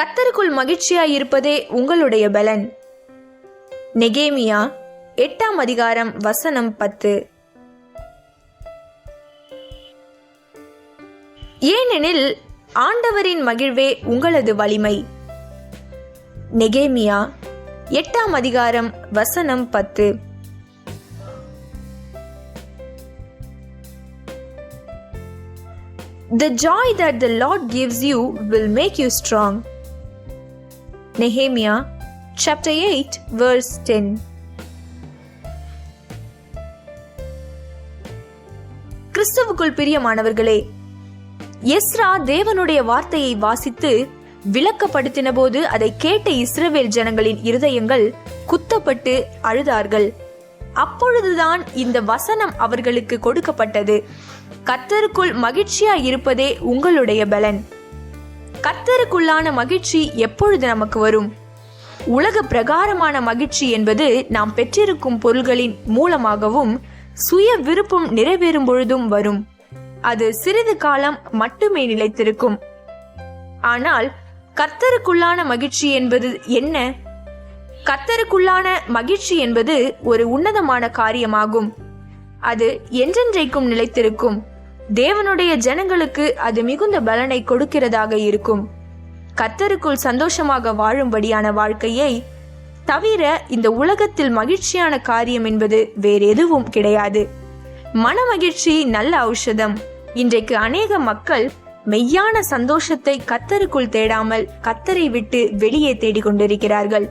கத்தருக்குள் மகிழ்ச்சியாய் இருப்பதே உங்களுடைய பலன். நெகேமியா எட்டாம் அதிகாரம் வசனம் பத்து. ஏனெனில் ஆண்டவரின் மகிழ்வே உங்களது வலிமை. நெகேமியா எட்டாம் அதிகாரம் வசனம் பத்து. The joy that the Lord gives you will make you strong. Nehemiah chapter 8 verse 10 கிறிஸ்துவுக்குள் பிரியமானவர்களே எஸ்ரா தேவனுடைய வார்த்தையை வாசித்து விளக்கப்படுத்தின போது அதை கேட்ட இஸ்ரவேல் ஜனங்களின் இருதயங்கள் குத்தப்பட்டு அழுதார்கள். அப்பொழுதுதான் இந்த வசனம் அவர்களுக்கு கொடுக்கப்பட்டது. கத்தருக்குள் மகிழ்ச்சியா இருப்பதே உங்களுடைய பலன். கத்தருக்குள்ளான மகிழ்ச்சி எப்பொழுது நமக்கு வரும்? உலக பிரகாரமான மகிழ்ச்சி என்பது நாம் பெற்றிருக்கும் பொருள்களின் மூலமாகவும் சுய விருப்பம் நிறைவேறும் பொழுதும் வரும். அது சிறிது காலம் மட்டுமே நிலைத்திருக்கும். ஆனால் கர்த்தருக்குள்ளான மகிழ்ச்சி என்பது என்ன? கர்த்தருக்குள்ளான மகிழ்ச்சி என்பது ஒரு உன்னதமான காரியமாகும். அது என்றென்றைக்கும் நிலைத்திருக்கும். தேவனுடைய ஜனங்களுக்கு அது மிகுந்த பலனை கொடுக்கிறதாக இருக்கும். கத்தருக்குள் சந்தோஷமாக வாழும்படியான வாழ்க்கையை தவிர இந்த உலகத்தில் மகிழ்ச்சியான காரியம் என்பது வேறெதுவும் கிடையாது. மன மகிழ்ச்சி நல்ல ஔஷதம். இன்றைக்கு அநேக மக்கள் மெய்யான சந்தோஷத்தை கத்தருக்குள் தேடாமல் கத்தரை விட்டு வெளியே தேடிக்கொண்டிருக்கிறார்கள்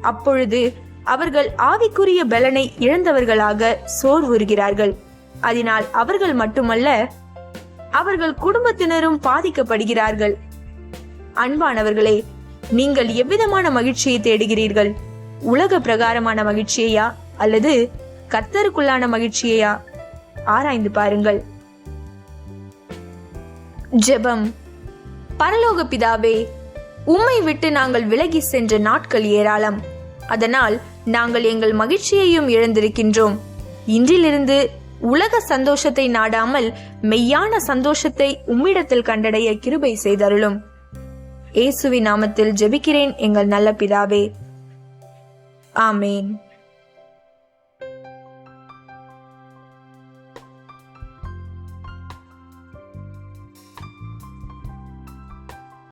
அப்பொழுது அவர்கள் ஆவிக்குரிய பலனை இழந்தவர்களாக சோர்வுறுகிறார்கள். அதனால் அவர்கள் மட்டுமல்ல அவர்கள் குடும்பத்தினரும் பாதிக்கப்படுகிறார்கள். அன்பானவர்களே நீங்கள் எவ்விதமான மகிழ்ச்சியை தேடுகிறீர்கள்? உலக பிரகாரமான மகிழ்ச்சியையா? அல்லது கத்தருக்குள்ளான மகிழ்ச்சியையா? ஆராய்ந்து பாருங்கள். ஜெபம். பரலோக பிதாவே உம்மை விட்டு நாங்கள் விலகி சென்ற நாட்கள் ஏராளம். அதனால் நாங்கள் எங்கள் மகிழ்ச்சியையும் இழந்திருக்கின்றோம். இன்றிலிருந்து உலக சந்தோஷத்தை நாடாமல் மெய்யான சந்தோஷத்தை உம்மிடத்தில் கண்டடைய கிருபை செய்தருளும். இயேசுவின் நாமத்தில் ஜெபிக்கிறேன் எங்கள் நல்ல பிதாவே. ஆமேன்.